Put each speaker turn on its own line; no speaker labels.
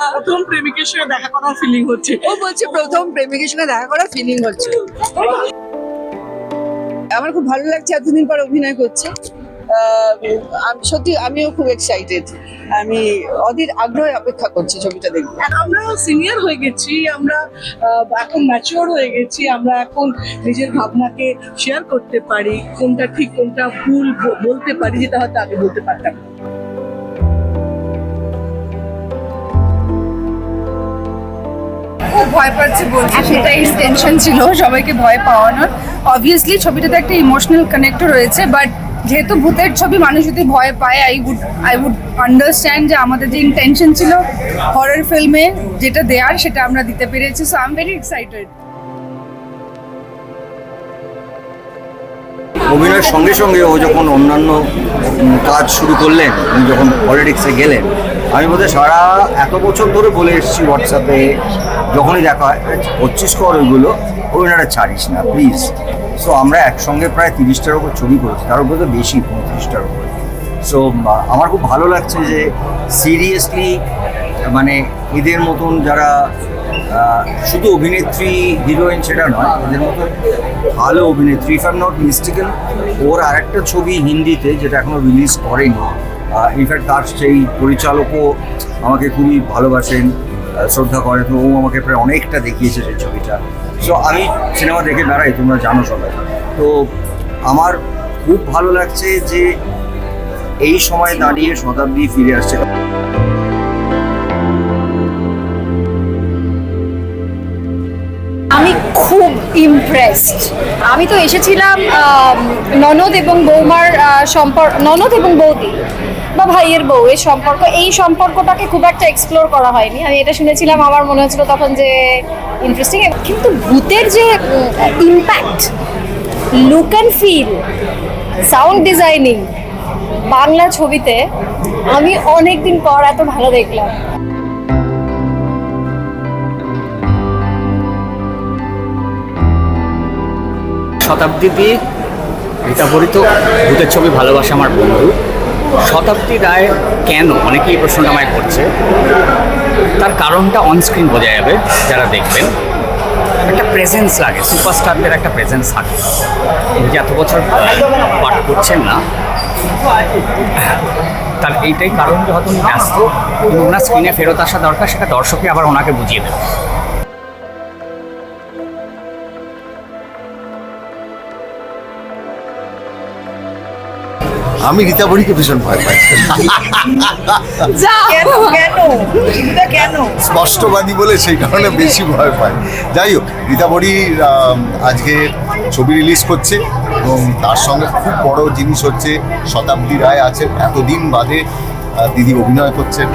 প্রথম প্রেমিকের সঙ্গে দেখা করার ফিলিং হচ্ছে।
ও বলছে প্রথম প্রেমিকের সঙ্গে দেখা করা ফিলিং হচ্ছে। আমার খুব ভালো লাগছে এতদিন পর অভিনয় করছে। সত্যি আমিও খুব এক্সাইটেড আমি অধীর আগ্রহে অপেক্ষা করছি ছবিটা দেখব
আমরা সিনিয়র হয়ে গেছি আমরা এখন ম্যাচিওর হয়ে গেছি আমরা এখন নিজের ভাবনাকে শেয়ার করতে পারি কোনটা ঠিক কোনটা ভুল বলতে পারি যেটা হয়তো আগে বলতে পারতাম
ভয় পাচ্ছি বলছি সেটাই টেনশন ছিল, সবাইকে ভয় পাওয়ানোর। অবভিয়াসলি ছবিটাতে একটা ইমোশনাল কানেক্ট রয়েছে বাট যেহেতু ভূতের ছবি, মানুষ যদি ভয় পায় I would I would understand যে আমাদের যে ইন্টেনশন ছিল হরর ফিল্মে যেটা দেওয়ার সেটা আমরা দিতে পেরেছি। So I am very excited
অভিনয়ের সঙ্গে সঙ্গে ও যখন অন্যান্য কাজ শুরু করলেন, উনি যখন পলিটিক্সে গেলেন, আমি বোধহয় সারা এত বছর ধরে বলে এসেছি হোয়াটসঅ্যাপে যখনই দেখা হয়, পঁচিশ কর ওইগুলো অভিনয়টা ছাড়িস না প্লিজ সো আমরা একসঙ্গে প্রায় তিরিশটার উপর ছবি করেছি, তার উপরে তো বেশি, পঁয়ত্রিশটার উপরে। সো আমার খুব ভালো লাগছে যে সিরিয়াসলি মানে এদের মতন যারা শুধু অভিনেত্রী হিরোইন সেটা নয়, এদের মতো ভালো অভিনেত্রী ইফ আর নট মিস্টেকেন ওর আরেকটা ছবি হিন্দিতে, যেটা এখনও রিলিজ করেনি ইনফ্যাক্ট তার সেই পরিচালকও আমাকে খুবই ভালোবাসেন। শ্রদ্ধা করে তো ও আমাকে প্রায় অনেকটা দেখিয়েছে সেই ছবিটা। সো আমি সিনেমা দেখে বেড়াই, তোমরা জানো সবাই। তো, আমার খুব ভালো লাগছে যে এই সময় দাঁড়িয়ে শতাব্দী ফিরে আসছে।
আমি খুব ইমপ্রেসড আমি তো এসেছিলাম ননদ এবং বৌমার সম্পর্ক ননদ এবং বৌদি, বা ভাইয়ের বউ, এর সম্পর্ক। এই সম্পর্কটাকে খুব একটা এক্সপ্লোর করা হয়নি। আমি এটা শুনেছিলাম, আমার মনে হচ্ছিল তখন যে ইন্টারেস্টিং কিন্তু ভূতের যে impact look and feel sound designing Bangla ছবিতে আমি অনেকদিন পর এত ভালো দেখলাম।
শতাব্দী রীতাভরি তো ভূতের ছবি ভালোবাসা আমার বন্ধু। শতাব্দী রায় কেন? অনেকেই এই প্রশ্নটা আমায় করছে। তার কারণটা অনস্ক্রিন বোঝা যাবে, যারা দেখবেন। একটা প্রেজেন্স লাগে সুপারস্টারদের একটা প্রেজেন্স থাকে। যে এত বছর পাঠ করছেন না। তার এইটাই কারণ যে হয়তো উনি ব্যস্ত, কিন্তু ওনার স্ক্রিনে ফেরত আসা দরকার, সেটা দর্শকে আবার ওনাকে বুঝিয়ে দেবে।
আমি রীতাবরীকে ভীষণ ভয় পাই।
কেন কেন? কেন?
স্পষ্টবাদী বলে সেই কারণে বেশি ভয় পাই। যাই হোক রীতা বড়ির আজকে ছবি রিলিজ করছে এবং তার সঙ্গে খুব বড় জিনিস হচ্ছে শতাব্দী রায় আছেন। এতদিন বাদে দিদি অভিনয় করছেন।